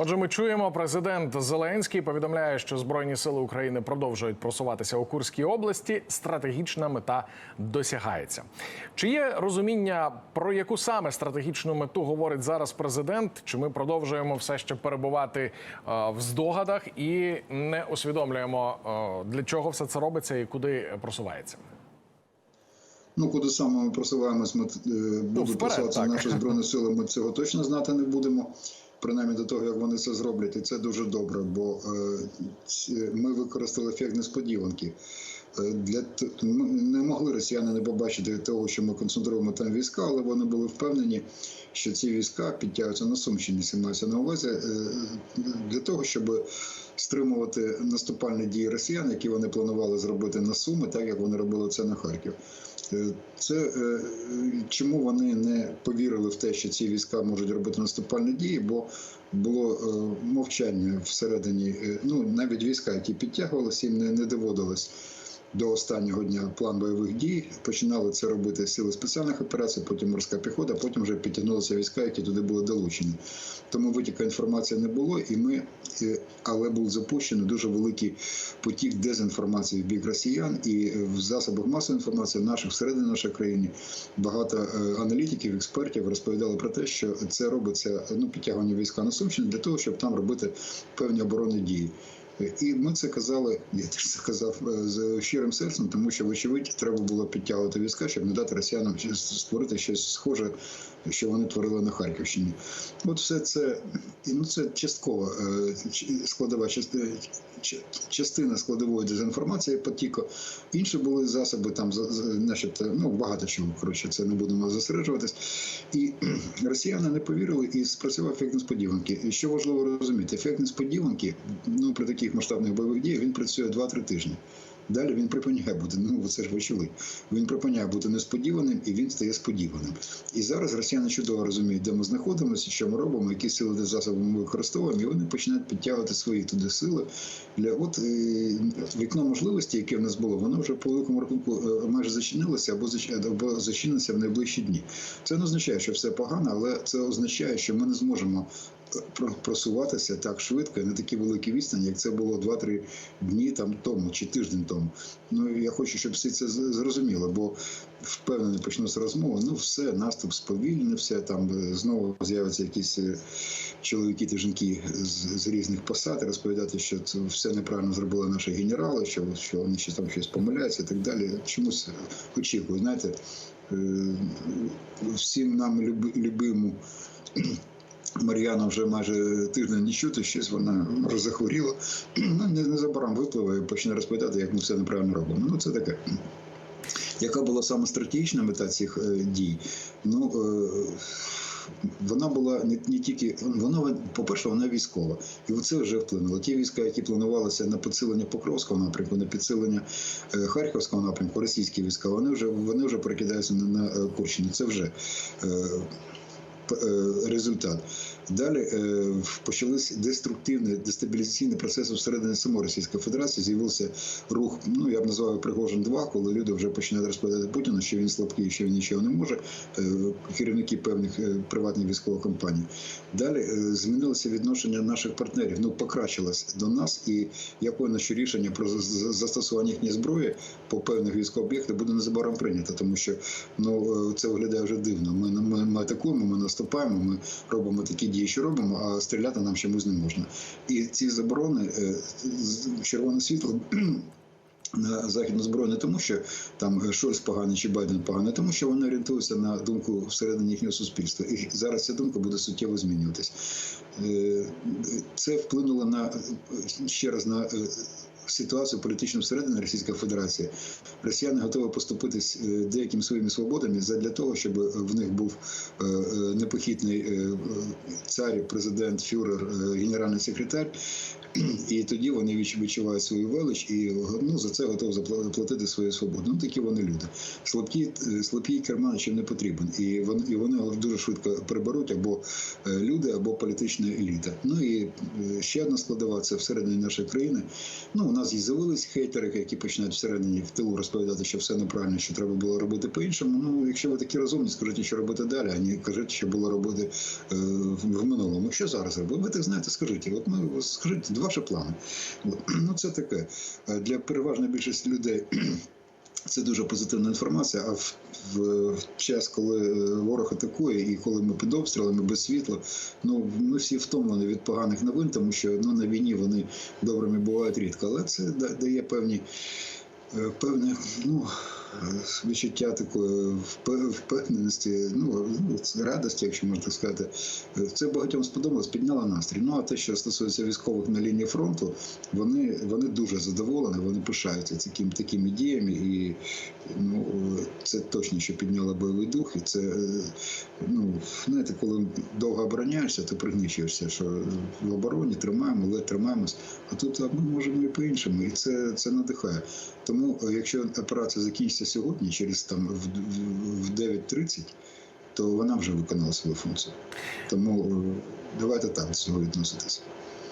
Отже, ми чуємо, президент Зеленський повідомляє, що Збройні сили України продовжують просуватися у Курській області. Стратегічна мета досягається. Чи є розуміння про яку саме стратегічну мету говорить зараз президент? Чи ми продовжуємо все ще перебувати е, в здогадах і не усвідомлюємо е, для чого все це робиться і куди просувається? Ну, куди саме ми просуваємось, ми е, будуть вперед, просуватися наші збройні сили. Ми цього точно знати не будемо. Принаймні до того, як вони це зроблять, і це дуже добре, бо е, ми використали ефект несподіванки. Е, Для т- не могли росіяни не побачити того, що ми концентруємо там війська, але вони були впевнені, що ці війська підтягуються на Сумщині, мається на увазі е, для того, щоб стримувати наступальні дії росіян, які вони планували зробити на Суми, так як вони робили це на Харків. Е, Це чому вони не повірили в те, що ці війська можуть робити наступальні дії, бо було мовчання всередині. Ну навіть війська, які підтягувалися, їм не доводилось до останнього дня план бойових дій. Починали це робити сили спеціальних операцій, потім морська піхота, потім вже підтягнулися війська, які туди були долучені. Тому витіка інформації не було, і ми, е, але був запущений дуже великий потік дезінформації в бік росіян і в засобах масової інформації наших всередині нашої країни багато е, аналітиків, експертів розповідали про те, що це робиться ну підтягування війська на Сумщину для того, щоб там робити певні оборонні дії. І ми це казали, я теж це казав е, з щирим серцем, тому що, вочевидь, треба було підтягувати війська, щоб не дати росіянам створити щось схоже, що вони творили на Харківщині. От все це, ну, це часткова е, складова части- частина складової дезінформації потіку. Інші були засоби, там, начебто, ну, багато чого, коротше, це не будемо зосереджуватись. І росіяни не повірили і спрацював ефект несподіванки. І що важливо розуміти, ефект несподіванки ну, при таких масштабних бойових діях він працює 2-3 тижні. Далі він припиняє бути, ну це ж ви чули. Він припиняє бути несподіваним і він стає сподіваним. І зараз росіяни чудово розуміють, де ми знаходимося, що ми робимо, які сили та засоби ми використовуємо, і вони починають підтягувати свої туди сили. Для от е, вікно можливості, яке в нас було, воно вже по великому рахунку е, майже зачинилося або або зачиниться в найближчі дні. Це не означає, що все погано, але це означає, що ми не зможемо просуватися так швидко на такі великі відстані, як це було 2-3 дні там тому чи тиждень тому. Ну я хочу, щоб всі це зрозуміли, бо впевнений почнуться розмови. Ну все, наступ сповільнився, там е, знову з'являться якісь е, чоловіки та жінки з, з різних посад, розповідати, що це все неправильно зробили наші генерали, що, що вони ще там щось помиляються і так далі. Чомусь очікую, знаєте, е, всім нам люби- любиму. Мар'яна вже майже тиждень не чути, щось вона може захворіла. Ну, не- незабаром випливе і почне розповідати, як ми все неправильно робимо. Ну, це таке. Яка була саме стратегічна мета цих е, дій? Ну, е, вона була не, не тільки вона, по-перше, вона військова, і це вже вплинуло. Ті війська, які планувалися на підсилення Покровського напрямку, на підсилення е, Харківського напрямку, російські війська, вони вже вони вже перекидаються на, на Курщину. Це вже результат. Далі е, почались деструктивні дестабілізаційні процеси всередині самої Російської Федерації. З'явився рух, ну я б назвав Пригожин 2 коли люди вже починають розповідати Путіну, що він слабкий, що він нічого не може. е, Керівники певних е, приватних військових компаній. Далі змінилося відношення наших партнерів. Ну покращилось до нас, і я певна, що рішення про за- за- застосування їхньої зброї по певних військових об'єктах буде незабаром прийнято, тому що ну це виглядає вже дивно. Ми, ми, ми атакуємо, ми наступаємо, ми робимо такі дії, що робимо, а стріляти нам чомусь не можна. І ці заборони е, червоне світло. На західну зброю не тому, що там Шольц поганий чи Байден поганий, тому що вони орієнтуються на думку всередині їхнього суспільства. І зараз ця думка буде суттєво змінюватись. Е, Це вплинуло на ще раз на е, ситуацію політичну всередині Російської Федерації. Росіяни готові поступитись е, деякими своїми свободами для того, щоб в них був е, е, непохитний цар, президент, фюрер, генеральний секретар. І тоді вони відч- відчувають свою велич і ну, за це готові заплатити свою свободу. Ну такі вони люди. Слабкі, е, слабкий керманичів не потрібен. І вони, і вони дуже швидко приберуть або е, люди, або політична еліта. Ну і е, ще одна складова це всередині нашої країни. Ну, у нас і з'явились хейтери, які починають всередині в тилу розповідати, що все неправильно, що треба було робити по-іншому. Ну, якщо ви такі розумні, скажіть, що робити далі, а не кажіть, що було робити е, в минулому. Що зараз робити? Ви так знаєте, скажіть. От ми скажіть ваші плани. Ну це таке Е, для переважної більшості людей. Це дуже позитивна інформація. А в, в, в час, коли е, ворог атакує, і коли ми під обстрілами без світла, ну ми всі втомлені від поганих новин, тому що ну на війні вони добрими бувають рідко. Але це дає певні е, певне ну, відчуття такої впе- впевненості, ну, радості, якщо можна так сказати. Це багатьом сподобалось, підняло настрій. Ну а те, що стосується військових на лінії фронту, вони, вони дуже задоволені, вони пишаються таким, такими діями, і ну, це точно, що підняло бойовий дух. І це, ну, знаєте, коли довго обороняєшся, ти пригнічуєшся, що в обороні тримаємо, але тримаємось. А тут а ми можемо і по-іншому, і це, це надихає. Тому, е, якщо операція закінчиться сьогодні, через там в, в, в 9.30, то вона вже виконала свою функцію. Тому е, давайте так до цього відноситися.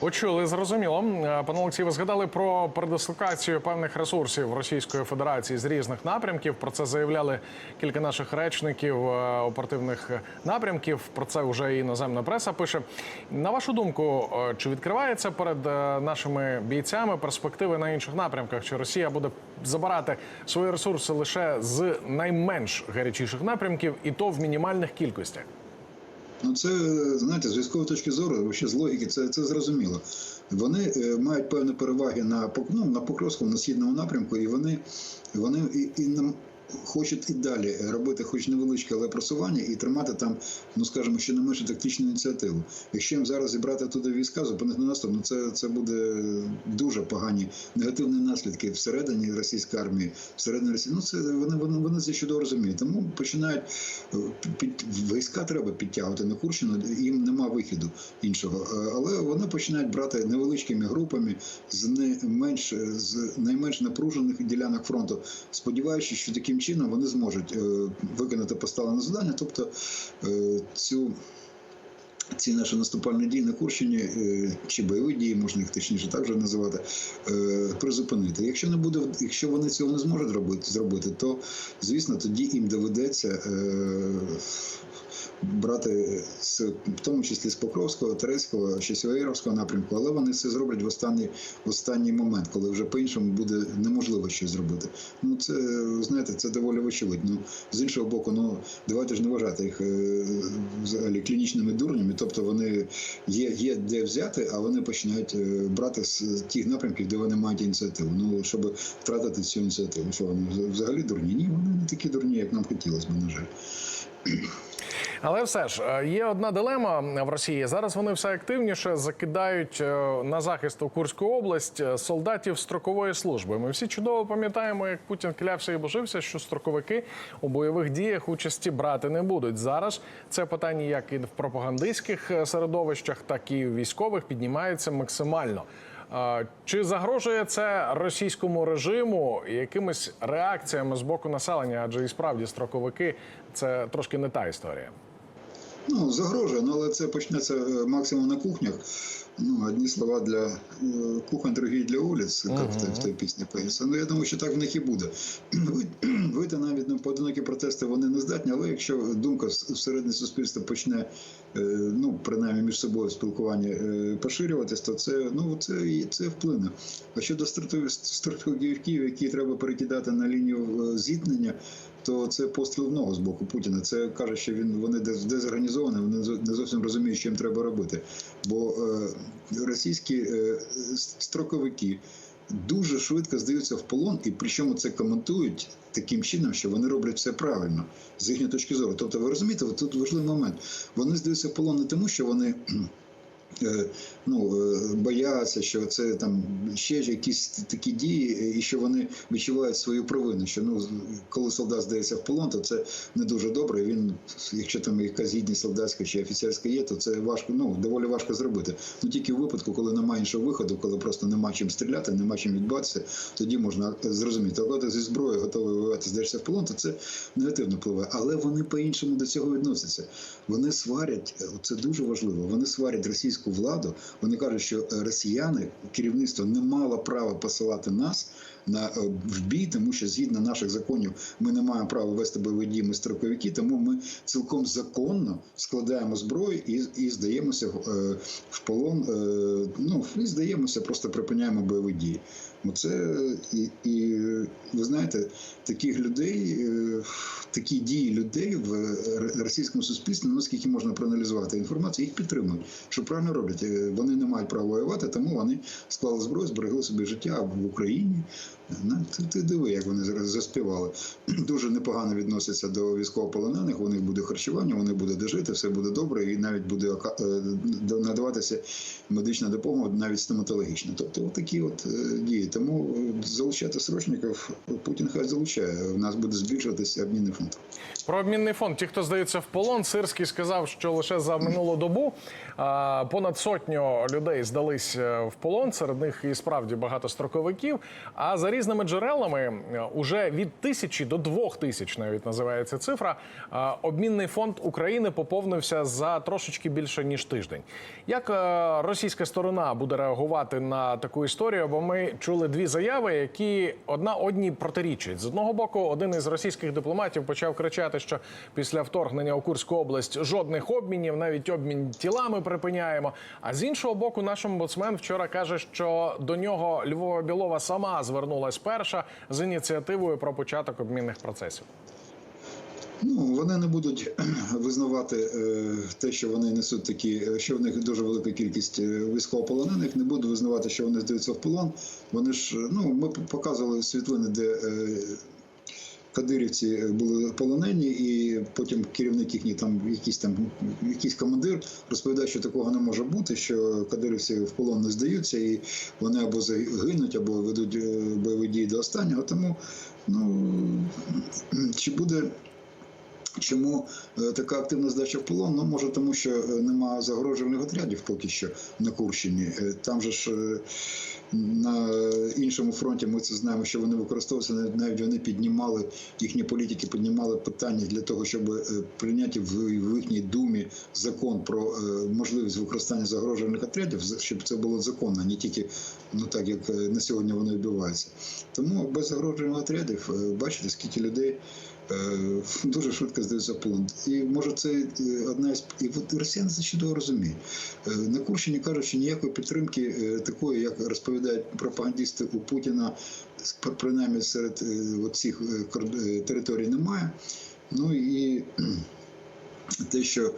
Почули, зрозуміло. Е, Пане Олексій, ви згадали про передислокацію певних ресурсів Російської Федерації з різних напрямків. Про це заявляли кілька наших речників е, оперативних напрямків. Про це вже і іноземна преса пише. На вашу думку, е, чи відкривається перед нашими бійцями перспективи на інших напрямках? Чи Росія буде забирати свої ресурси лише з найменш гарячіших напрямків, і то в мінімальних кількостях? Ну, це знаєте, з військової точки зору, ще з логіки, це, це зрозуміло. Вони е, мають певні переваги на ну, на Покровському, на східному напрямку, і вони, вони і, і хочуть і далі робити хоч невеличке, але просування і тримати там, ну скажімо, ще не менше тактичну ініціативу. Якщо їм зараз зібрати туди війська, зупинити наступ, ну це, це буде дуже погані негативні наслідки всередині російської армії, всередині Росії. Ну це вони, вони, вони це чудово розуміють. Тому починають е, під війська треба підтягувати на Курщину, їм нема вихіду іншого. Е, Але вони починають брати невеличкими групами з не менш з найменш напружених ділянок фронту, сподіваючись, що таким чином вони зможуть е, виконати поставлене завдання, тобто е, цю. Ці наші наступальні дії на Курщині е, чи бойові дії, можна їх точніше так вже називати, призупинити. Якщо не буде, якщо вони цього не зможуть робити, зробити, то звісно тоді їм доведеться брати з в тому числі з Покровського, Терецького чи Сіверського напрямку, але вони це зроблять в останній в останній момент, коли вже по-іншому буде неможливо щось зробити. Ну це знаєте, це доволі очевидно. З іншого боку, ну давайте ж не вважати їх е, взагалі клінічними дурнями. Тобто вони є, є де взяти, а вони починають е, брати з тих напрямків, де вони мають ініціативу. Ну щоб втратити цю ініціативу. Що вони взагалі дурні? Ні, вони не такі дурні, як нам хотілося б, на жаль. Але все ж е, є одна дилема в Росії. Зараз вони все активніше закидають е, на захист у Курську область е, солдатів строкової служби. Ми всі чудово пам'ятаємо, як Путін клявся і божився, що строковики у бойових діях участі брати не будуть. Зараз це питання, як і в пропагандистських середовищах, так і в військових, піднімається максимально. Чи загрожує це російському режиму якимись реакціями з боку населення? Адже і справді строковики це трошки не та історія. Ну, загрожує, ну, але це почнеться е, максимум на кухнях. Ну, одні слова для е, кухонь, другі для вулиць, як в, той- в той пісні поється. Ну, я думаю, що так в них і буде. Ви- Вийти навіть на поодинокі протести вони не здатні, але якщо думка вс- всередині суспільства почне, е, ну, принаймні між собою спілкування поширюватись, то це, ну, це, це вплине. А щодо страту- стратегівків, які треба перекидати на лінію зіткнення, то це постріл в ногу з боку Путіна. Це каже, що він вони дез- дезорганізовані, вони не зовсім розуміють, що їм треба робити. Бо е, російські е, строковики дуже швидко здаються в полон, і причому це коментують таким чином, що вони роблять все правильно з їхньої точки зору. Тобто, ви розумієте, тут важливий момент. Вони здаються в полон не тому, що вони. Е, ну, е, бояться, що це там ще ж якісь такі дії, і що вони відчувають свою провину. Що ну, коли солдат здається в полон, то це не дуже добре. Він, якщо там якась гідність солдатська чи офіцерська є, то це важко, ну доволі важко зробити. Ну тільки в випадку, коли немає іншого виходу, коли просто нема чим стріляти, нема чим відбатися, тоді можна зрозуміти. А коли ти зі зброєю готовий воювати, здаєшся в полон, то це негативно впливає. Але вони по-іншому до цього відносяться. Вони сварять, це дуже важливо. Вони сварять російську владу. Вони кажуть, що е, росіяни, керівництво не мало права посилати нас на е, в бій, тому що згідно наших законів ми не маємо права вести бойові дії, ми строковики, тому ми цілком законно складаємо зброю і, і здаємося в, е, полон. е, Ну і здаємося, просто припиняємо бойові дії. Оце і, і ви знаєте, таких людей, такі дії людей в е, російському суспільстві, наскільки можна проаналізувати інформацію, їх підтримують. Що правильно роблять? Е, Вони не мають права воювати, тому вони склали зброю, зберегли собі життя в Україні. Ти, ти диви, як вони зараз заспівали. Дуже непогано відносяться до військовополонених. У них буде харчування, вони буде де жити, все буде добре, і навіть буде е, надаватися медична допомога, навіть стоматологічна. Тобто, такі от дії. Тому залучати срочників Путін хай залучає. У нас буде збільшуватися обмінний фонд. Про обмінний фонд. Ті, хто здається в полон, Сирський сказав, що лише за минулу добу понад сотню людей здались е, в полон. Серед них і справді багато строковиків. А за різними джерелами, е, уже від тисячі до двох тисяч навіть називається цифра. Обмінний фонд України поповнився за трошечки більше ніж тиждень. Як е, російська сторона буде реагувати на таку історію? Бо ми чули дві заяви, які одна одній протирічать. З одного боку, один із російських дипломатів почав кричати, що після вторгнення у Курську область жодних обмінів, навіть обмін тілами припиняємо. А з іншого боку, наш омбудсмен вчора каже, що до нього Львова Білова сама звернулась перша з ініціативою про початок обмінних процесів. Ну, вони не будуть визнавати е, те, що вони несуть такі, що в них дуже велика кількість е, військовополонених, не будуть визнавати, що вони здаються в полон. Вони ж, е, ну, ми показували світлини, де е, кадирівці були полонені, і потім керівник їхній там якийсь там якийсь командир розповідає, що такого не може бути, що кадирівці в полон не здаються, і вони або загинуть, або ведуть е, бойові дії до останнього. Тому ну чи буде. Чому е, така активна здача в полон? Ну може тому, що е, нема загрожувальних отрядів поки що на Курщині. Е, Там же ж е, на іншому фронті ми це знаємо, що вони використовуються. навіть- вони піднімали їхні політики, піднімали питання для того, щоб е, прийняти в, їхній думі закон про е, можливість використання загрожувальних отрядів, щоб це було законно, не тільки ну так як е, на сьогодні вони відбуваються. Тому без загрожувальних отрядів бачите, скільки людей. Е, дуже швидко здаються в полон. І може це е, одна із і от росіяни це чудово розуміють. Е, На Курщині кажуть, що ніякої підтримки такої, як розповідають пропагандисти у Путіна, принаймні серед цих територій немає. Ну і те, що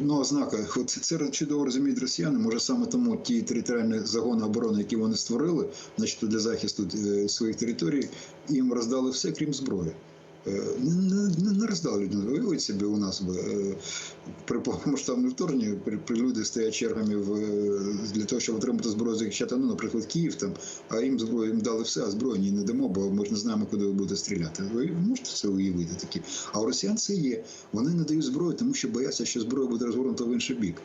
Ну, ознака, це чудово розуміють росіяни. Може саме тому ті територіальні загони оборони, які вони створили, значить для захисту е, своїх територій, їм роздали все, крім зброї. Е, Не, не, роздали людям. Уявіть собі у нас би е, при повномасштабному вторгненні при, при люди стоять чергами в, е, для того, щоб отримати зброю захищати, ну, наприклад, Київ там, а їм зброю їм дали все, а зброю не дамо, бо ми ж не знаємо, куди ви будете стріляти. Ви можете це уявити такі? А у росіян це є. Вони не дають зброю, тому що бояться, що зброя буде розгорнута в інший бік.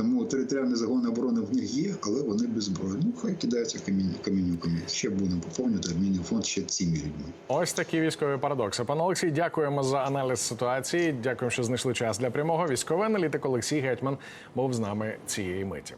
Тому територіальні загони оборони в них є, але вони без зброї. Ну, хай кидаються камінь, камінюками. Ще будемо поповнювати армійний фонд ще цими людьми. Ось такі військові парадокси. Пане Олексій, дякуємо за аналіз ситуації. Дякуємо, що знайшли час для прямого. Військовий аналітик Олексій Гетьман був з нами цієї миті.